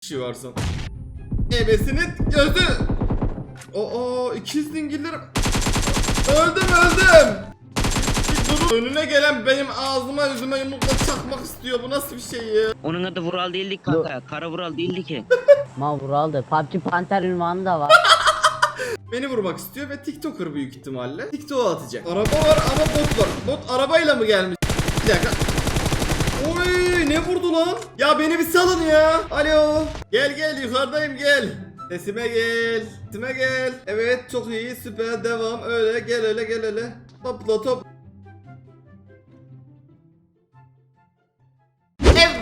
kişi varsa. Ebesinin gözü. Oo ikiz dingillerim. Öldüm öldüm. Durun. Önüne gelen benim ağzıma yüzüme yumrukla çakmak istiyor. Bu nasıl bir şey ya? Onun adı Vural değildi ki kanka. Kara Vural değildi ki. Ma Vural'dı. PUBG Panter ünvanı da var. Beni vurmak istiyor ve TikToker büyük ihtimalle. TikTok'a atacak. Araba var ama bot var. Bot arabayla mı gelmiş? Bir dakika. Ne vurdu lan? Ya beni bir salın ya. Alo. Gel gel yukarıdayım gel. Sesime gel. Sesime gel. Evet çok iyi süper devam. Öyle gel öyle gel öyle. Topla top.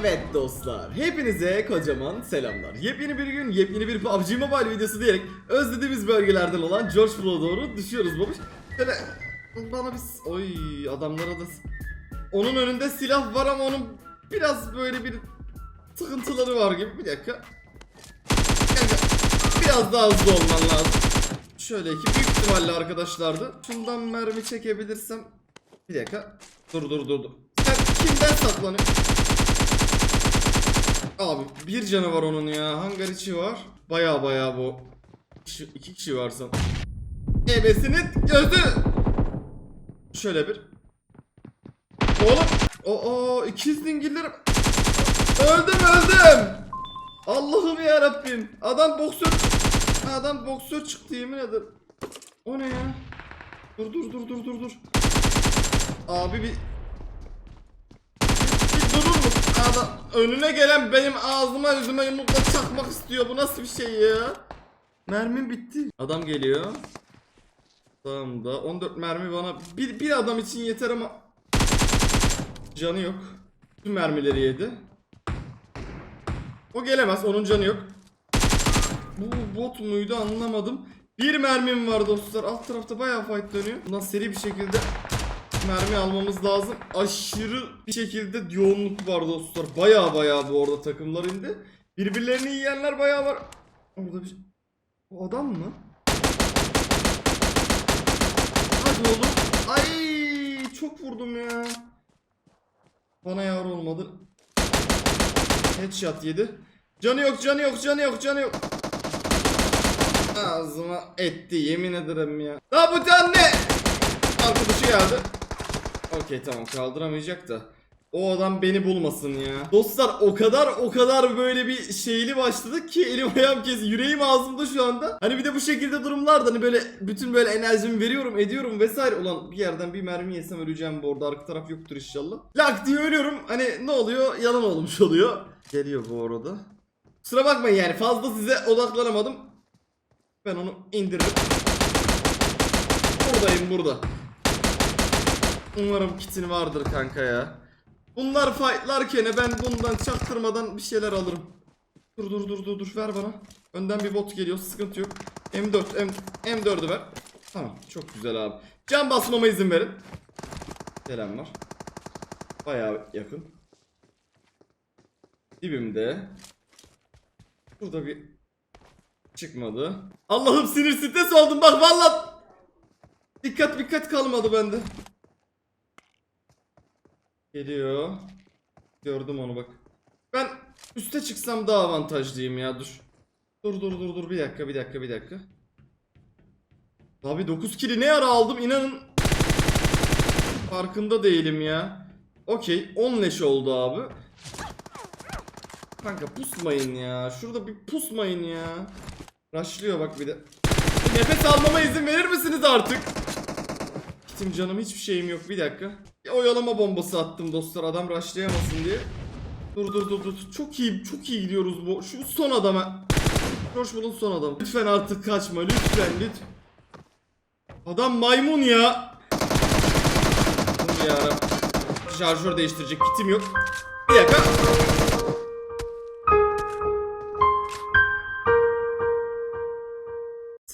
Evet dostlar, hepinize kocaman selamlar. Yepyeni bir gün, yepyeni bir PUBG Mobile videosu diyerek özlediğimiz bölgelerden olan George Flow'a doğru düşüyoruz babuş. Şöyle bana bir... s- Oy adamlara da... Onun önünde silah var ama onun biraz böyle bir sıkıntıları var gibi. Bir dakika. Kanka, biraz daha hızlı olman lazım. Şöyle ki büyük ihtimalle arkadaşlardı. Şundan mermi çekebilirsem... Bir dakika. Dur dur dur dur. Sen kimden saklanıyorsun? Abi bir canı var onun ya. Hangar içi var. Baya baya bu. Kişi, iki kişi varsa. Ebesinin gözü. Şöyle bir. Oğlum. O o ikiz dingillerim. Öldüm öldüm. Allah'ım ya Rabbim. Adam boksör. Adam boksör çıktı yemin ederim. O ne ya? Dur dur dur dur dur dur. Abi bir durur musun? Adam önüne gelen benim ağzıma yüzüme yumrukla çakmak istiyor. Bu nasıl bir şey ya? Mermim bitti. Adam geliyor. Tamam da 14 mermi bana bir, bir adam için yeter ama canı yok. Tüm mermileri yedi. O gelemez. Onun canı yok. Bu bot muydu anlamadım. Bir mermim var dostlar. Alt tarafta bayağı fight dönüyor. Bundan seri bir şekilde mermi almamız lazım. Aşırı bir şekilde yoğunluk var dostlar. Baya baya bu arada takımlar indi. Birbirlerini yiyenler baya var. Orada bir... O adam mı? Hadi oğlum. Ay çok vurdum ya. Bana yar olmadı. Headshot yedi. Canı yok, canı yok, canı yok, canı yok. Ağzıma etti yemin ederim ya. La bu can ne? Arkadaşı geldi. Okey tamam kaldıramayacak da. O adam beni bulmasın ya. Dostlar o kadar o kadar böyle bir şeyli başladık ki elim ayağım kes yüreğim ağzımda şu anda. Hani bir de bu şekilde durumlarda hani böyle bütün böyle enerjimi veriyorum ediyorum vesaire. Ulan bir yerden bir mermi yesem öleceğim bu arada arka taraf yoktur inşallah. Lak diye ölüyorum hani ne oluyor yalan olmuş oluyor. Geliyor bu arada. Kusura bakmayın yani fazla size odaklanamadım. Ben onu indiririm. Buradayım burada. Umarım kitin vardır kanka ya. Bunlar fightlarken ben bundan çaktırmadan bir şeyler alırım. Dur dur dur dur dur ver bana. Önden bir bot geliyor sıkıntı yok. M4 M, M4'ü ver. Tamam çok güzel abi. Can basmama izin verin. Gelen var. Bayağı yakın. Dibimde. Burada bir çıkmadı. Allah'ım sinir stres oldum bak vallahi. Dikkat dikkat kalmadı bende. Geliyor. Gördüm onu bak. Ben üste çıksam daha avantajlıyım ya dur. Dur dur dur dur bir dakika bir dakika bir dakika. Abi 9 kili ne ara aldım inanın. Farkında değilim ya. Okey 10 leş oldu abi. Kanka pusmayın ya. Şurada bir pusmayın ya. Rushlıyor bak bir de. Nefes almama izin verir misiniz artık? Kitim canım hiçbir şeyim yok bir dakika. Bir oyalama bombası attım dostlar adam rushlayamasın diye. Dur dur dur dur. Çok iyi çok iyi gidiyoruz bu. Şu son adama. Bull'un son adamı. Lütfen artık kaçma lütfen lütfen. Adam maymun ya. Ya Şarjör değiştirecek kitim yok. Bir dakika.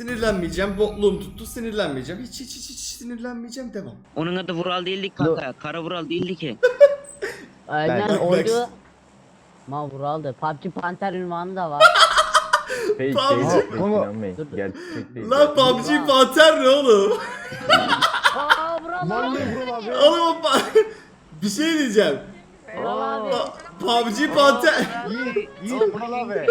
Sinirlenmeyeceğim. Botluğum tuttu. Sinirlenmeyeceğim. Hiç hiç hiç, hiç sinirlenmeyeceğim. Devam. Onun adı Vural değildi ki kanka. Kara Vural değildi ki. Aynen oydu. Ma Vural'dı. PUBG Panter ünvanı da var. Fake PUBG. Ama- inanmayın. Dur, dur. Gerçek değil. Lan PUBG Panter ne oğlum? Aa Vural abi. Vallahi Vural abi. oğlum o pa- bir şey diyeceğim. Vural abi. Pa- PUBG Panter. Yiğit, Yiğit Vural abi.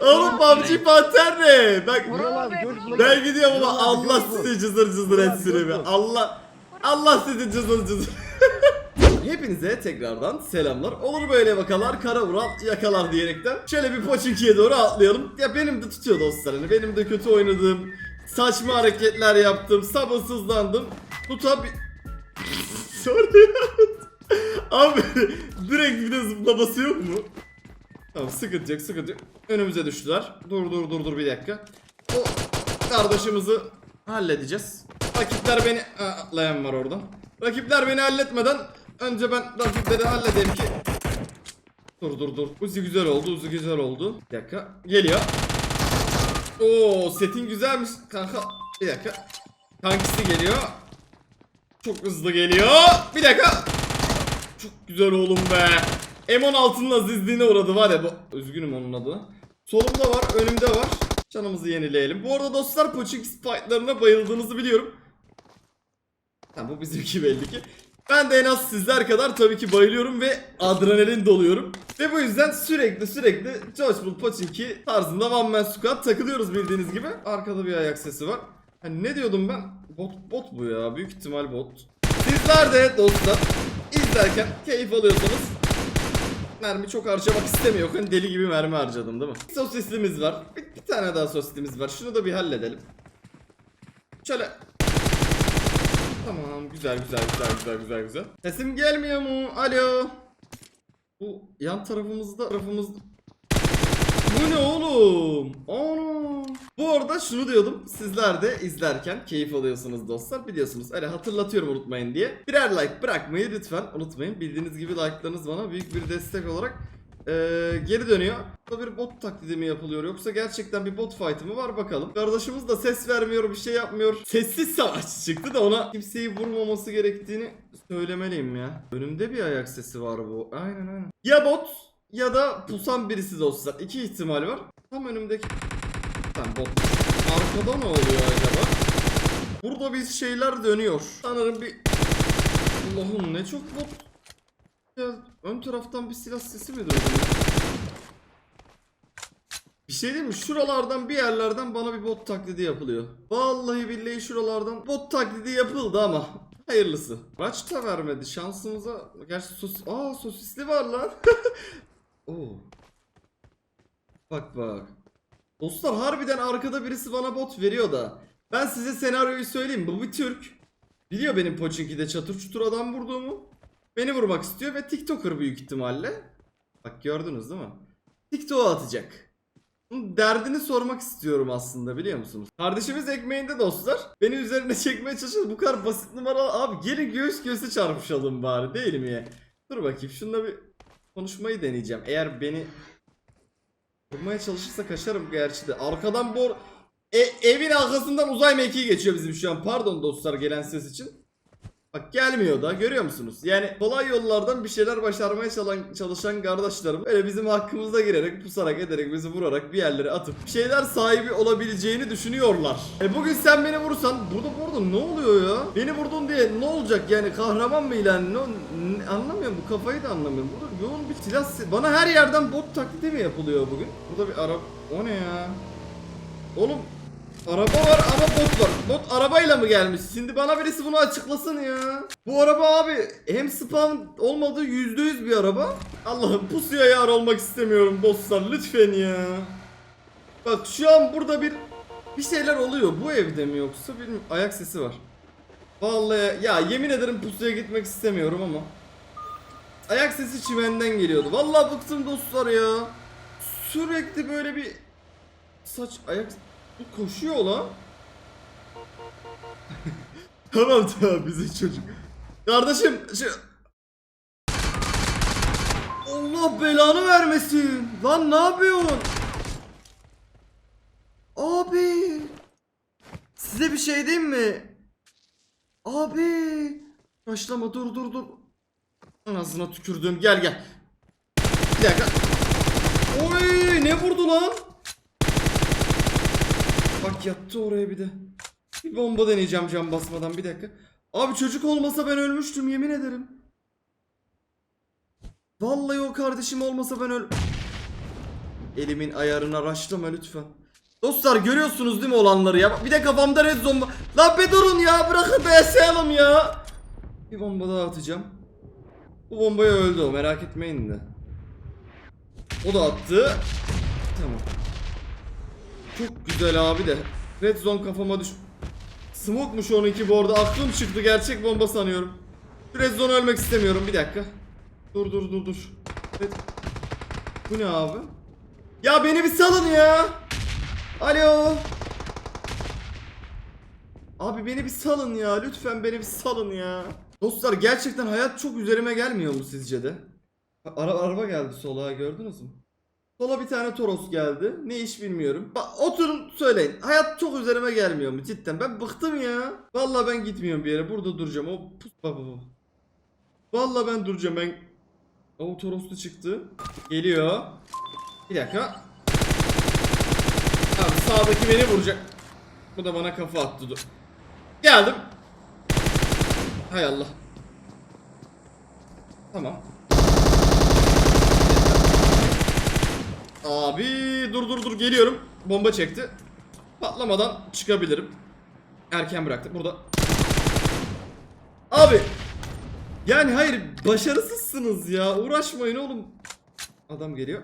Oğlum PUBG Panter ne? Bak Vural abi gör ben gidiyorum ama Allah sizi cızır cızır etsin be. Allah Allah sizi cızır cızır. Hepinize tekrardan selamlar. Olur böyle vakalar kara vural yakalar diyerekten. Şöyle bir Pochinki'ye doğru atlayalım. Ya benim de tutuyor dostlar. Hani benim de kötü oynadığım, saçma hareketler yaptım, sabırsızlandım. Tutabi... Sorry. Abi direkt bir de zıplaması yok mu? Tamam sıkıntı yok sıkıntı yok. Önümüze düştüler. Dur dur dur dur bir dakika. O kardeşimizi halledeceğiz. Rakipler beni... Aa, atlayan var oradan. Rakipler beni halletmeden önce ben rakipleri halledeyim ki... Dur dur dur. Uzi güzel oldu, Uzi güzel oldu. Bir dakika. Geliyor. Oo setin güzelmiş kanka. Bir dakika. Kankisi geliyor. Çok hızlı geliyor. Bir dakika. Çok güzel oğlum be. M16'nın azizliğine uğradı var ya bu. Üzgünüm onun adı. Solumda var, önümde var. Canımızı yenileyelim. Bu arada dostlar Pochinki fightlarına bayıldığınızı biliyorum. Ha, bu bizimki belli ki. Ben de en az sizler kadar tabii ki bayılıyorum ve adrenalin doluyorum. Ve bu yüzden sürekli sürekli George Bull Pochinki tarzında One Man Squad takılıyoruz bildiğiniz gibi. Arkada bir ayak sesi var. Hani ne diyordum ben? Bot, bot bu ya. Büyük ihtimal bot. Sizler de dostlar izlerken keyif alıyorsanız mermi çok harcamak istemiyor. Hani deli gibi mermi harcadım değil mi? Sosislimiz var. Bir, bir tane daha sosislimiz var. Şunu da bir halledelim. Şöyle Tamam güzel güzel güzel güzel güzel güzel. Sesim gelmiyor mu? Alo. Bu yan tarafımızda tarafımızda. Bu ne oğlum? Ana. Bu arada şunu diyordum. Sizler de izlerken keyif alıyorsunuz dostlar. Biliyorsunuz öyle hatırlatıyorum unutmayın diye. Birer like bırakmayı lütfen unutmayın. Bildiğiniz gibi like'larınız bana büyük bir destek olarak eee, geri dönüyor. Burada bir bot taklidi mi yapılıyor yoksa gerçekten bir bot fight'ı mı var bakalım. Kardeşimiz de ses vermiyor bir şey yapmıyor. Sessiz savaşçı çıktı da ona kimseyi vurmaması gerektiğini söylemeliyim ya. Önümde bir ayak sesi var bu. Aynen aynen. Ya bot ya da pusan birisi dostlar. İki ihtimal var. Tam önümdeki... Tamam bot. Arkada ne oluyor acaba? Burada bir şeyler dönüyor. Sanırım bir... Allah'ım ne çok bot. Ya ön taraftan bir silah sesi mi duydum? Bir şey diyeyim mi? Şuralardan bir yerlerden bana bir bot taklidi yapılıyor. Vallahi billahi şuralardan bot taklidi yapıldı ama hayırlısı. Maç da vermedi şansımıza. Gerçi sos... Aa sosisli var lan. Oo. Bak bak. Dostlar harbiden arkada birisi bana bot veriyor da. Ben size senaryoyu söyleyeyim. Bu bir Türk. Biliyor benim Pochinki'de çatır çutur adam vurduğumu. Beni vurmak istiyor ve TikToker büyük ihtimalle. Bak gördünüz değil mi? TikTok'a atacak. Bunun derdini sormak istiyorum aslında biliyor musunuz? Kardeşimiz ekmeğinde dostlar. Beni üzerine çekmeye çalışıyor. Bu kadar basit numara. Abi gelin göğüs göğüse çarpışalım bari değil mi? Dur bakayım şununla bir konuşmayı deneyeceğim. Eğer beni vurmaya çalışırsa kaçarım gerçi de. Arkadan bu e- evin arkasından uzay mekiği geçiyor bizim şu an. Pardon dostlar gelen ses için. Bak gelmiyor da görüyor musunuz? Yani kolay yollardan bir şeyler başarmaya çalan, çalışan kardeşlerim öyle bizim hakkımızda girerek, pusarak, ederek, bizi vurarak bir yerlere atıp bir şeyler sahibi olabileceğini düşünüyorlar. E bugün sen beni vursan burada burada ne oluyor ya? Beni vurdun diye ne olacak yani kahraman mı ilan? Ne, ne- anlamıyorum bu kafayı da anlamıyorum. Burada yoğun bir silah bana her yerden bot taklidi mi yapılıyor bugün? Burada bir araba o ne ya? Oğlum Araba var ama bot var. Bot arabayla mı gelmiş? Şimdi bana birisi bunu açıklasın ya. Bu araba abi hem spam olmadığı yüzde yüz bir araba. Allah'ım pusuya yar olmak istemiyorum dostlar lütfen ya. Bak şu an burada bir bir şeyler oluyor. Bu evde mi yoksa bilmiyorum. Ayak sesi var. Vallahi ya yemin ederim pusuya gitmek istemiyorum ama. Ayak sesi çimenden geliyordu. Vallahi bıktım dostlar ya. Sürekli böyle bir saç ayak bu koşuyor lan. tamam tamam bize çocuk. Kardeşim şu... Allah belanı vermesin. Lan ne yapıyorsun? Abi. Size bir şey diyeyim mi? Abi. Başlama dur dur dur. Anasına tükürdüm gel gel. Bir dakika. Oy ne vurdu lan? Bak yattı oraya bir de. Bir bomba deneyeceğim cam basmadan bir dakika. Abi çocuk olmasa ben ölmüştüm yemin ederim. Vallahi o kardeşim olmasa ben öl... Elimin ayarına raşlama lütfen. Dostlar görüyorsunuz değil mi olanları ya? Bir de kafamda red var. Lan bir durun ya bırakın BS'alım ya. Bir bomba daha atacağım. Bu bombaya öldü o merak etmeyin de. O da attı. Tamam. Çok güzel abi de. Red zone kafama düş... Smoke'muş onunki bu arada. Aklım çıktı. Gerçek bomba sanıyorum. Red zone ölmek istemiyorum. Bir dakika. Dur dur dur dur. Evet. Bu ne abi? Ya beni bir salın ya. Alo. Abi beni bir salın ya. Lütfen beni bir salın ya. Dostlar gerçekten hayat çok üzerime gelmiyor mu sizce de? Ara araba geldi sola gördünüz mü? Sola bir tane Toros geldi. Ne iş bilmiyorum. Bak oturun söyleyin. Hayat çok üzerime gelmiyor mu cidden? Ben bıktım ya. Vallahi ben gitmiyorum bir yere. Burada duracağım. O pus baba. Vallahi ben duracağım. Ben o Toroslu çıktı. Geliyor. Bir dakika. Abi sağdaki beni vuracak. Bu da bana kafa attı. Dur. Geldim. Hay Allah. Tamam. Abi dur dur dur geliyorum. Bomba çekti. Patlamadan çıkabilirim. Erken bıraktı. Burada. Abi. Yani hayır başarısızsınız ya. Uğraşmayın oğlum. Adam geliyor.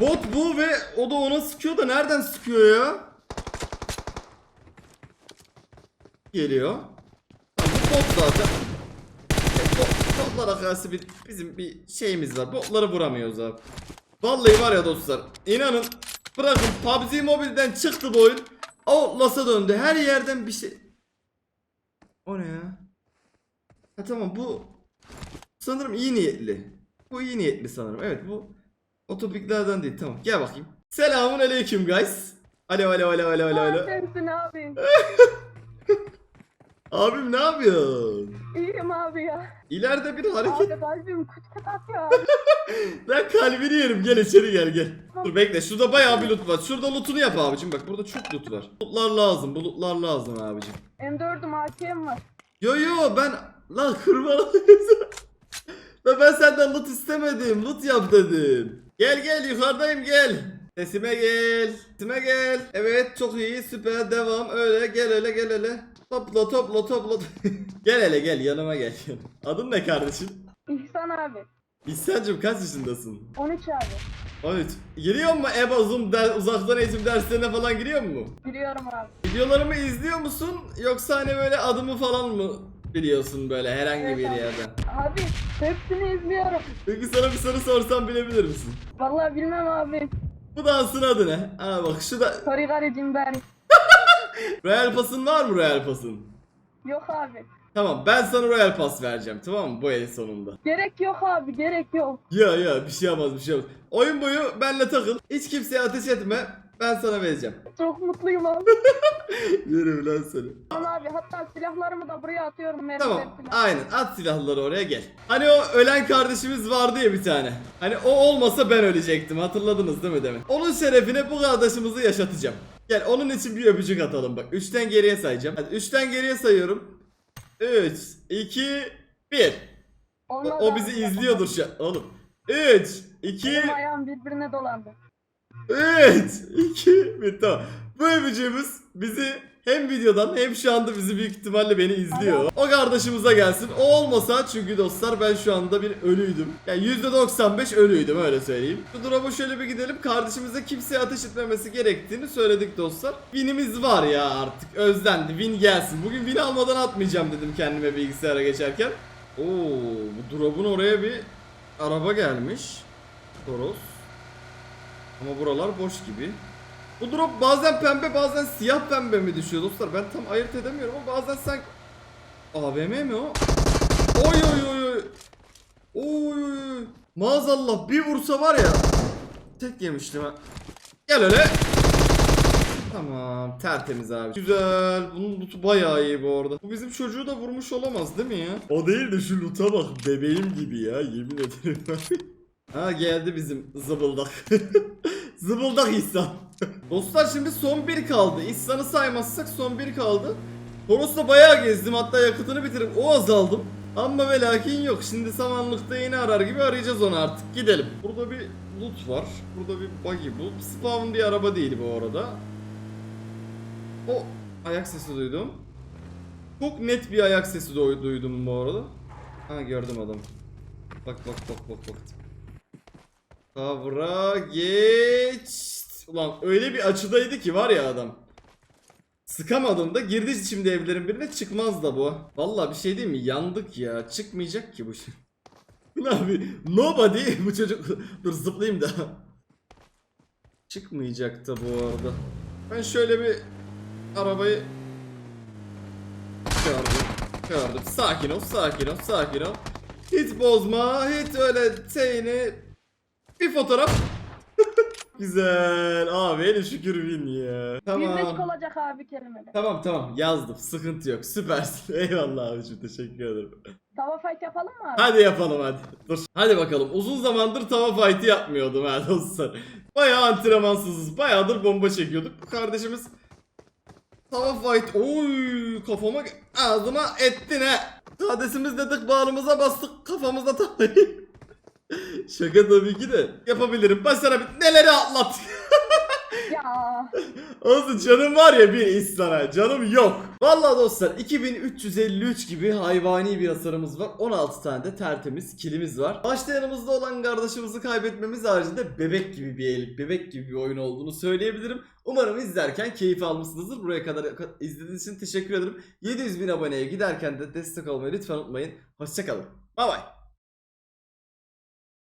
Bot bu ve o da ona sıkıyor da nereden sıkıyor ya? Geliyor. Tamam, bu bot zaten. Bot, botlara karşı bir, bizim bir şeyimiz var. Botları vuramıyoruz abi. Vallahi var ya dostlar. inanın bırakın PUBG Mobile'den çıktı bu oyun. Outlast'a döndü. Her yerden bir şey. O ne ya? Ha tamam bu sanırım iyi niyetli. Bu iyi niyetli sanırım. Evet bu o topiklerden değil. Tamam gel bakayım. Selamun aleyküm guys. Alo alo alo alo alo alo. Abi. Abim ne yapıyorsun? İyiyim abi ya. İleride bir hareket. Abi kalbim atıyor abi. Ben kalbini yerim. Gel içeri gel gel. Dur bekle. Şurada bayağı bir loot var. Şurada lootunu yap abicim. Bak burada çok loot var. Lootlar lazım. Bu lootlar lazım abicim. M4'üm AK'm var. Yo yo ben lan. Lan ben senden loot istemedim. Loot yap dedim. Gel gel yukarıdayım gel. Sesime gel. Sesime gel. Evet çok iyi süper devam öyle gel öyle gel öyle. Topla topla topla. gel hele gel yanıma gel. Adın ne kardeşim? İhsan abi. İhsan'cım kaç yaşındasın? 13 abi. 13. Giriyor mu EBA Zoom der, uzaktan eğitim derslerine falan giriyor mu? Giriyorum abi. Videolarımı izliyor musun? Yoksa hani böyle adımı falan mı biliyorsun böyle herhangi bir Evet abi. yerden? Abi hepsini izliyorum. Peki sana bir soru sorsam bilebilir misin? Vallahi bilmem abi. Bu dansın adı ne? Aa bak şu da Sorry garicim ben. Royal Pass'ın var mı Royal Pass'ın? Yok abi. Tamam ben sana Royal Pass vereceğim tamam mı bu el sonunda. Gerek yok abi gerek yok. Ya ya bir şey yapmaz bir şey yapmaz. Oyun boyu benle takıl. Hiç kimseye ateş etme. Ben sana vereceğim. Çok mutluyum abi. Yürü lan seni. Tamam abi hatta silahlarımı da buraya atıyorum. mermiler Tamam falan. aynen at silahları oraya gel. Hani o ölen kardeşimiz vardı ya bir tane. Hani o olmasa ben ölecektim hatırladınız değil mi demin? Onun şerefine bu kardeşimizi yaşatacağım. Gel onun için bir öpücük atalım bak. 3'ten geriye sayacağım. Hadi 3'ten geriye sayıyorum. 3, 2, 1. O, o bizi izliyordur şu an. Oğlum. 3, 2, Benim ayağım birbirine dolandı. 3, 2, 1 tamam. Bu öpücüğümüz bizi hem videodan hem şu anda bizi büyük ihtimalle beni izliyor. O kardeşimize gelsin. O olmasa çünkü dostlar ben şu anda bir ölüydüm. Yani %95 ölüydüm öyle söyleyeyim. Şu drop'a şöyle bir gidelim. Kardeşimize kimseye ateş etmemesi gerektiğini söyledik dostlar. Win'imiz var ya artık özlendi. Win gelsin. Bugün win almadan atmayacağım dedim kendime bilgisayara geçerken. Oo bu drop'un oraya bir araba gelmiş. Toros. Ama buralar boş gibi. Bu drop bazen pembe bazen siyah pembe mi düşüyor dostlar? Ben tam ayırt edemiyorum ama bazen sanki... AVM mi o? Oy oy oy oy. Oy oy oy. Maazallah bir vursa var ya. Tek yemiştim ha. Gel öyle. Tamam tertemiz abi. Güzel. Bunun lootu bayağı iyi bu arada. Bu bizim çocuğu da vurmuş olamaz değil mi ya? O değil de şu loot'a bak. Bebeğim gibi ya yemin ederim. ha geldi bizim zıbıldak. zıbıldak İhsan. Dostlar şimdi son bir kaldı. İhsan'ı saymazsak son bir kaldı. Toros'ta bayağı gezdim hatta yakıtını bitirip o azaldım. Ama ve lakin yok. Şimdi samanlıkta yeni arar gibi arayacağız onu artık. Gidelim. Burada bir loot var. Burada bir buggy bu. Spawn bir araba değil bu arada. O ayak sesi duydum. Çok net bir ayak sesi du- duydum bu arada. Ha gördüm adam. Bak bak bak bak bak. Kavra geç. Ulan öyle bir açıdaydı ki var ya adam. Sıkamadım da girdi şimdi evlerin birine çıkmaz da bu. Vallahi bir şey değil mi? Yandık ya. Çıkmayacak ki bu şey. Abi? Nobody bu çocuk. Dur zıplayayım da. Çıkmayacak da bu arada. Ben şöyle bir arabayı gördüm. Gördüm. Sakin ol, sakin ol, sakin ol. Hiç bozma, hiç öyle şeyini. Bir fotoğraf. Güzel. Abi hele şükür bin ya. Tamam. olacak abi kelimeler. Tamam tamam yazdım. Sıkıntı yok. Süpersin. Eyvallah abicim teşekkür ederim. Tava fight yapalım mı abi? Hadi yapalım hadi. Dur. Hadi bakalım. Uzun zamandır tava fight'i yapmıyordum ha dostlar. Bayağı antrenmansızız. Bayağıdır bomba çekiyorduk. Bu kardeşimiz tava fight. Oy kafama ağzıma ettin ha. Kadesimiz dedik bağrımıza bastık kafamıza tavayı. Şaka tabii ki de. Yapabilirim. Başarabilirim. Neleri atlat. Ya Olsun canım var ya bir iş sana. Canım yok. Vallahi dostlar 2353 gibi hayvani bir hasarımız var. 16 tane de tertemiz kilimiz var. Başta yanımızda olan kardeşimizi kaybetmemiz haricinde bebek gibi bir el, bebek gibi bir oyun olduğunu söyleyebilirim. Umarım izlerken keyif almışsınızdır. Buraya kadar izlediğiniz için teşekkür ederim. 700 bin aboneye giderken de destek olmayı lütfen unutmayın. Hoşçakalın. Bay bay.